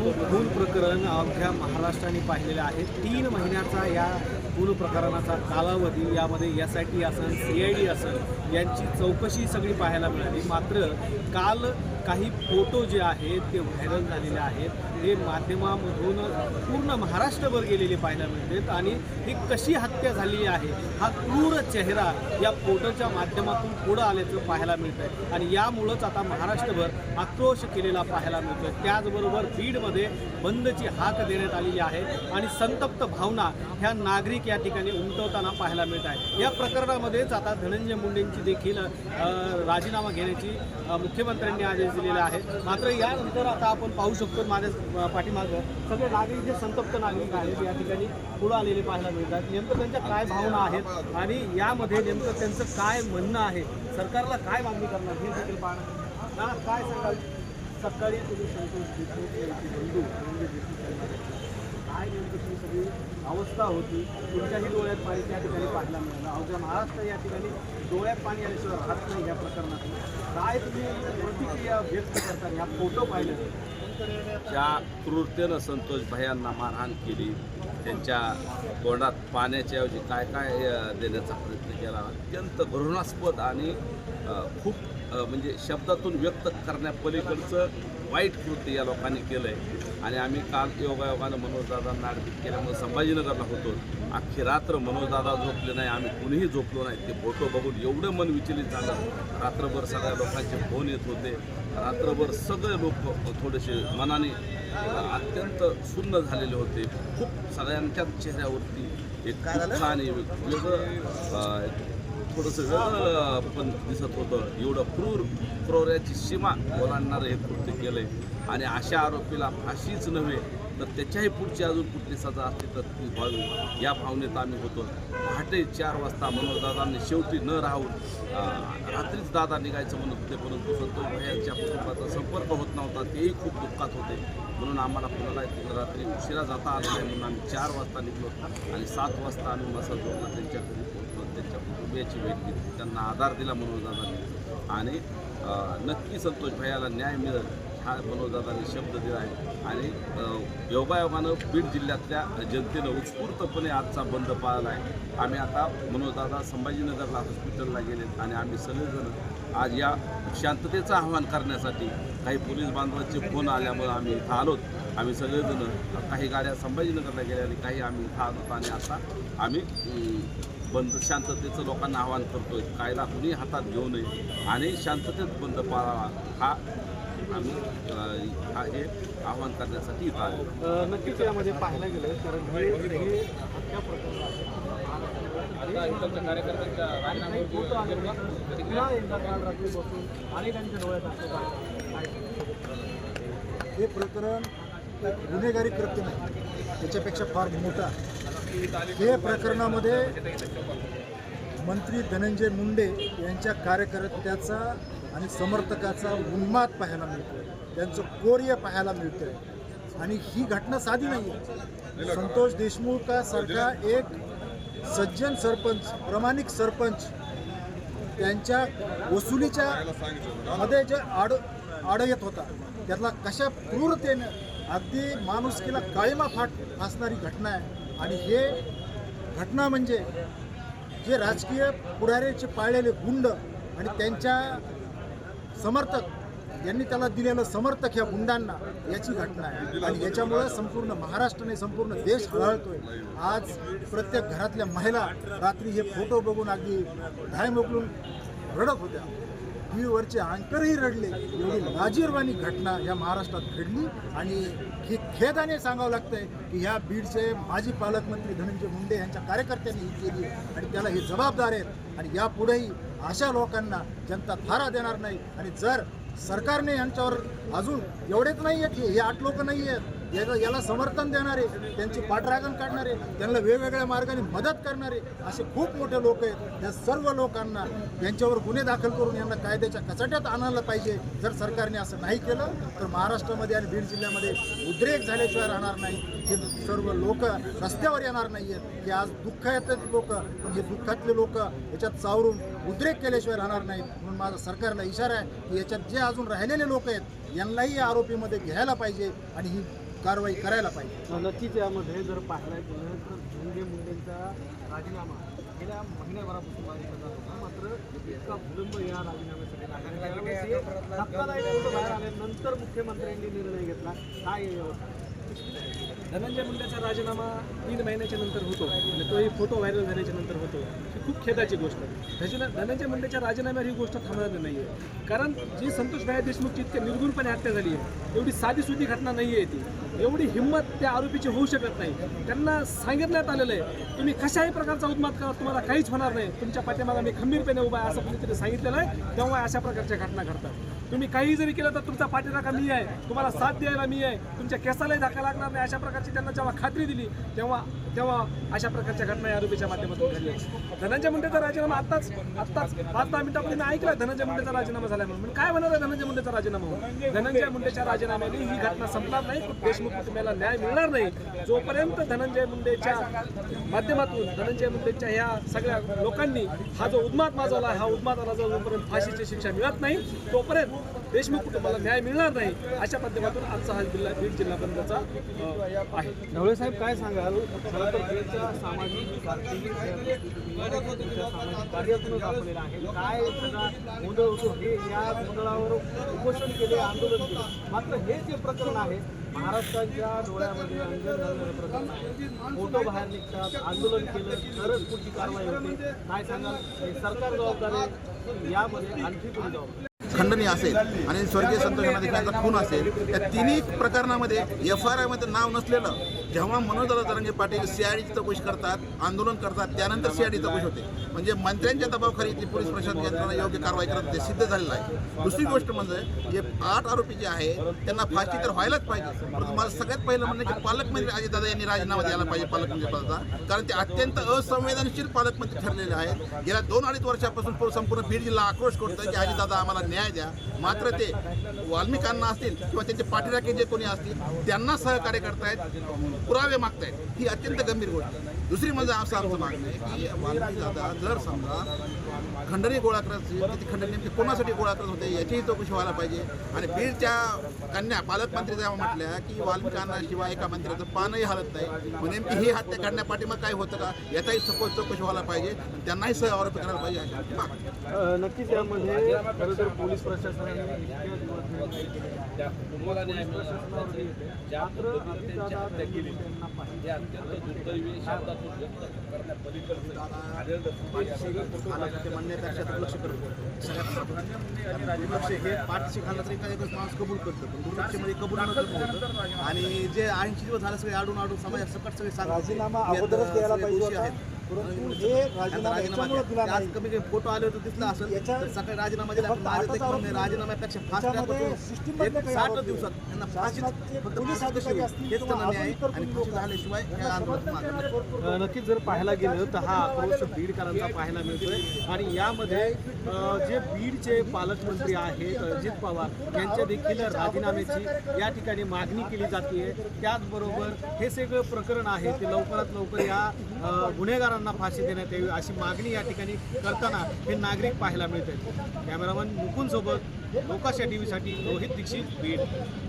प्रमुख खून प्रकरण अवघ्या महाराष्ट्राने पाहिलेलं आहे. तीन महिन्याचा या खून प्रकरणाचा कालावधी यामध्ये एस आय टी असेल सी आय डी असेल यांची चौकशी सगळी पाहायला मिळाली. मात्र काल काही फोटो जे आहेत ते व्हायरल झालेले आहेत. हे माध्यमामधून पूर्ण महाराष्ट्रभर गेलेले पाहायला मिळतात आणि ही कशी हत्या झालेली आहे हा क्रूर चेहरा या फोटोच्या माध्यमातून पुढं आल्याचं पाहायला मिळत आहे आणि यामुळंच आता महाराष्ट्रभर आक्रोश केलेला पाहायला मिळतो त्याचबरोबर बीडमध्ये बंदची हाक देण्यात आलेली आहे आणि संतप्त भावना ह्या नागरिक या ठिकाणी उमटवताना पाहायला मिळत आहे या प्रकरणामध्येच आता धनंजय मुंडेंची देखील राजीनामा घेण्याची मुख्यमंत्र्यांनी आदेश दिलेले आहेत मात्र यानंतर आता आपण पाहू शकतो माझ्या पाठीमागं सगळे नागरिक जे संतप्त नागरिक आहेत या ठिकाणी पुढं आलेले पाहायला मिळतात. नेमकं त्यांच्या काय भावना आहेत आणि यामध्ये नेमकं त्यांचं काय म्हणणं आहे? सरकारला काय मागणी करणार हे देखील पाहणार. ना काय सांगाल सकाळी तुम्ही संतोष बंधू काय नेमकं सगळी अवस्था होती? तुमच्याही डोळ्यात पाणी त्या ठिकाणी पाहायला मिळालं. अवघ्या महाराष्ट्र या ठिकाणी डोळ्यात पाणी आल्याशिवाय राहत नाही या प्रकरणात काय तुम्ही प्रतिक्रिया व्यक्त करता? ह्या फोटो पाहिले ज्या क्रूरतेनं संतोष भयांना मारहाण केली त्यांच्या तोंडात पाण्याच्या ऐवजी काय काय देण्याचा प्रयत्न केला अत्यंत घृणास्पद आणि खूप म्हणजे शब्दातून व्यक्त करण्यापलीकडचं वाईट कृत्य या लोकांनी केलं आहे आणि आम्ही काल योगायोगानं मनोजदादांना ॲडमिट केल्यामुळे संभाजीनगरला होतो. अख्खी रात्र मनोजदादा झोपले नाही आम्ही कुणीही झोपलो नाही. ते फोटो बघून एवढं मन विचलित झालं. रात्रभर सगळ्या लोकांचे फोन येत होते. रात्रभर सगळे लोक थोडेसे मनाने अत्यंत सुन्न झालेले होते. खूप सगळ्यांच्याच चेहऱ्यावरती एक आणि वेगळं थोडंसं पण दिसत होतं. एवढं क्रूर क्रोऱ्याची सीमा ओलांडणारं हे कृत्य केलं आहे आणि अशा आरोपीला फाशीच नव्हे तर त्याच्याही पुढची अजून कुठली सजा असली तर ती व्हावी या भावनेत आम्ही होतो. पहाटे चार वाजता मनोजदादांनी शेवटी न राहून रात्रीच दादा निघायचं म्हणत होते परंतु संतोष भैयांच्या कुटुंबाचा संपर्क होत नव्हता. तेही खूप दुःखात होते. म्हणून आम्हाला पुण्याला रात्री उशिरा जाता आलं नाही म्हणून आम्ही चार वाजता निघलो आणि सात वाजता आम्ही मसाज जोडला त्यांच्या घरी. त्यांच्या कुटुंबियाची भेट घेतली त्यांना आधार दिला मनोजदादांनी आणि नक्की संतोष भैयाला न्याय मिळेल हा मनोजदादांनी शब्द दिला आहे. आणि योगायोगानं बीड जिल्ह्यातल्या जनतेनं उत्स्फूर्तपणे आजचा बंद पाळला आहे आम्ही आता मनोजदादा संभाजीनगरला हॉस्पिटलला गेलेत आणि आम्ही सगळेजण आज या शांततेचं आवाहन करण्यासाठी काही पोलीस बांधवांचे फोन आल्यामुळे आम्ही इथं आलोत आम्ही सगळेजण काही गाड्या संभाजीनगरला गेल्या आणि काही आम्ही इथं आलोत आणि आता आम्ही बंद शांततेचं लोकांना आवाहन करतोय. कायदा कुणी हातात घेऊ नये. आणि शांततेत बंद पाळावा. हा आम्ही हा हे आवाहन करण्यासाठी इथं आलो नक्कीच यामध्ये पाहायला गेलं तर हे हे हत्या प्रकरण आहे. हे गुन्हेगारी कृत्य नाही. त्याच्यापेक्षा फार मोठं आहे. हे प्रकरणामध्ये मंत्री धनंजय मुंडे यांच्या कार्यकर्त्याचा आणि समर्थकाचा उन्माद पाहायला मिळतो त्यांचं कोर्य पाहायला मिळतं आणि ही घटना साधी नाही आहे संतोष देशमुखासारखा एक सज्जन सरपंच प्रामाणिक सरपंच त्यांच्या वसुलीच्या मध्ये जे आड आड येत होता त्यातला कशा क्रूरतेनं अगदी माणुसकीला काळीमा फाट असणारी घटना आहे. आणि हे घटना म्हणजे जे राजकीय पुढाऱ्याचे पाळलेले गुंड आणि त्यांच्या समर्थक यांनी त्याला दिलेलं समर्थक ह्या गुंडांना याची घटना आहे. आणि याच्यामुळे संपूर्ण महाराष्ट्राने संपूर्ण देश हळहळतोय. आज प्रत्येक घरातल्या महिला रात्री हे फोटो बघून अगदी धाय मोकलून रडत होत्या. टी व्हीवरचे अँकरही रडले. एवढी लाजीरवाणी घटना या महाराष्ट्रात घडली आणि हे खेदाने सांगावं लागतंय की ह्या बीडचे माजी पालकमंत्री धनंजय मुंडे यांच्या कार्यकर्त्यांनी ही केली आणि त्याला हे जबाबदार आहेत. आणि यापुढेही अशा लोकांना जनता थारा देणार नाही. आणि जर सरकारने यांच्यावर अजून एवढेच नाही आहेत हे आठ लोक नाही आहेत याला याला समर्थन देणारे त्यांची पाठराखण काढणारे त्यांना वेगवेगळ्या मार्गाने मदत करणारे असे खूप मोठे लोक आहेत. या सर्व लोकांना यांच्यावर गुन्हे दाखल करून यांना कायद्याच्या कचाट्यात आणायला पाहिजे. जर सरकारने असं नाही केलं तर महाराष्ट्रामध्ये आणि बीड जिल्ह्यामध्ये उद्रेक झाल्याशिवाय राहणार नाही. हे सर्व लोक रस्त्यावर येणार नाही आहेत हे आज दुःख येतात लोक पण हे दुःखातले लोक याच्यात चावरून उद्रेक केल्याशिवाय राहणार नाहीत. म्हणून माझा सरकारला इशारा आहे की याच्यात जे अजून राहिलेले लोक आहेत यांनाही या आरोपीमध्ये घ्यायला पाहिजे आणि ही कारवाई करायला पाहिजे. नक्कीच यामध्ये जर पाहायला गेलं तर धनंजय मुंडेंचा राजीनामा गेल्या महिन्याभरापासून मागितला जात होता. मात्र इतका विलंब या राजीनाम्यासाठी लागला. धक्कादायक बाहेर आल्यानंतर मुख्यमंत्र्यांनी निर्णय घेतला. काय आहे व्यवस्था. धनंजय मुंडेचा राजीनामा तीन महिन्याच्या नंतर होतो आणि तोही फोटो व्हायरल झाल्याच्यानंतर होतो. ही खूप खेदाची गोष्ट. आहे धनंजय मुंडेच्या राजीनाम्यावर ही गोष्ट थांबणार नाही आहे कारण जी संतोष भाई देशमुखची इतक्या निर्गुणपणे हत्या झाली आहे एवढी साधी सुधी घटना नाही आहे ती. एवढी हिंमत त्या आरोपीची होऊ शकत नाही. त्यांना सांगितण्यात आलेलं आहे तुम्ही कशाही प्रकारचा उद्मात करा तुम्हाला काहीच होणार नाही. तुमच्या पाठीमागा मी खंबीरपणे उभा आहे असं कोणीतरी सांगितलेलं आहे तेव्हा अशा प्रकारच्या घटना घडतात. तुम्ही काही जरी केलं तर तुमचा पाठीराखा मी आहे. तुम्हाला साथ द्यायला मी आहे. तुमच्या केसालाही धक्का लागणार नाही. अशा प्रकारची त्यांना जेव्हा खात्री दिली तेव्हा तेव्हा अशा प्रकारच्या घटना या आरोपीच्या माध्यमातून घडल्या. धनंजय मुंडेचा राजीनामा आत्ताच आत्ताच पाच दहा मिनिटापर्यंत ऐकलं धनंजय मुंडेचा राजीनामा झाला म्हणून. काय म्हणाला आहे धनंजय मुंडेचा राजीनामा धनंजय मुंडेच्या राजीनाम्याने ही घटना संपणार नाही. देशमुख कुटुंबाला न्याय मिळणार नाही. जोपर्यंत धनंजय मुंडेच्या माध्यमातून धनंजय मुंडेच्या ह्या सगळ्या लोकांनी हा जो उद्मात माजवला हा उन्मादाला जोपर्यंत फाशीची शिक्षा मिळत नाही तोपर्यंत देशमुख कुटुंबाला न्याय मिळणार नाही अशा माध्यमातून आजचा हा जिल्हा बीड जिल्हा बंदचा आहे. ढवळे साहेब काय सांगाल? सामाजिक कार्यातूनच आहे. काय गोंधळ होतो? हे या गोंधळावर उपोषण केले आंदोलन केले. मात्र हे जे प्रकरण आहे महाराष्ट्राच्या डोळ्यामध्ये अंजन झालेलं प्रकरण आहे. फोटो बाहेर निघतात आंदोलन केलं तरच पुढची कारवाई होते. काय सांगाल? सरकार जबाबदार आहे. यामध्ये आणखी कोणी जबाबदार खंडणी असेल आणि स्वर्गीय संतोष नादेशांचा खून असेल त्या तिन्ही प्रकरणामध्ये एफ आय आयमध्ये नाव नसलेलं जेव्हा मनोजदादा तरंगे पाटील सीआयडीची चौकशी करतात आंदोलन करतात त्यानंतर सीआयडी चौकशी होते. म्हणजे मंत्र्यांच्या दबावखाली ती पोलीस प्रशासन यंत्रणा योग्य कारवाई करत ते सिद्ध झालेलं आहे. दुसरी गोष्ट म्हणजे जे आठ आरोपी जे आहे त्यांना फाशी तर व्हायलाच पाहिजे. परंतु मला सगळ्यात पहिलं म्हणणं की पालकमंत्री अजितदादा यांनी राजीनामा द्यायला पाहिजे पालकमंत्री पदाचा. कारण ते अत्यंत असंवेदनशील पालकमंत्री ठरलेले आहेत. गेल्या दोन अडीच वर्षापासून संपूर्ण बीड जिल्हा आक्रोश करतोय की अजितदादा आम्हाला न्याय द्या. मात्र ते वाल्मिकांना असतील किंवा त्यांचे पाठीराखे जे कोणी असतील त्यांना सहकार्य करतायत. पुरावे मागतायत. ही अत्यंत गंभीर गोष्ट. आहे दुसरी म्हणजे असं आमचं मागणं आहे की वाल्मिकी दादा जर समजा खंडणी गोळा करत असेल तर ती खंडणी नेमकी कोणासाठी गोळा करत होते याचीही चौकशी व्हायला पाहिजे. आणि बीडच्या कन्या पालकमंत्री जेव्हा म्हटल्या की वाल्मिकांना शिवाय एका मंत्र्याचं पानही हलत नाही मग नेमकी ही हत्या करण्यापाठी मग काय होतं का? याचाही सखोल चौकशी व्हायला पाहिजे आणि त्यांनाही सह आरोपी करायला पाहिजे नक्कीच यामध्ये खरं तर पोलीस प्रशासनाने हे तरी काय माणूस कबूल करतो पण दुर्लक्षमध्ये कबूल आणि जे ऐंशी दिवस झाले सगळे आडून आडून समाजात सकट सगळे सांगतात. राजीनामा अगोदरच द्यायला पाहिजे आहेत. परंतु हे राजीनामा याच्यामुळे दिला. आज नाही. कमी काही फोटो आले होते दिसला असेल याच्या- तर सकाळी राजीनामा दिला. फक्त माझं म्हणणं आहे, आरोप फास्ट त्याच्यामध्ये system काही साठ दिवसात. त्यांना फाशी शासनाचे फक्त पोलीस कशी अधिकारी होईल? असतील हेच किंवा त्यांना न्याय अजून इतर आणि कोणी फाशी लोक झाल्याशिवाय हे अ, नक्कीच जर पाहायला गेलं तर हा आक्रोश बीडकरांचा पाहायला मिळतोय. आणि यामध्ये अ, जे बीडचे पालकमंत्री आहेत अजित पवार यांच्या देखील राजीनाम्याची या ठिकाणी मागणी केली जाते त्याचबरोबर हे सगळं प्रकरण आहे. ते लवकरात लवकर या अ, गुन्हेगारांना फाशी देण्यात यावी अशी मागणी या ठिकाणी करताना हे नागरिक पाहायला मिळत आहेत कॅमेरामन मुकुंदसोबत लोकाशा टी व्हीसाठी रोहित दीक्षित बीड.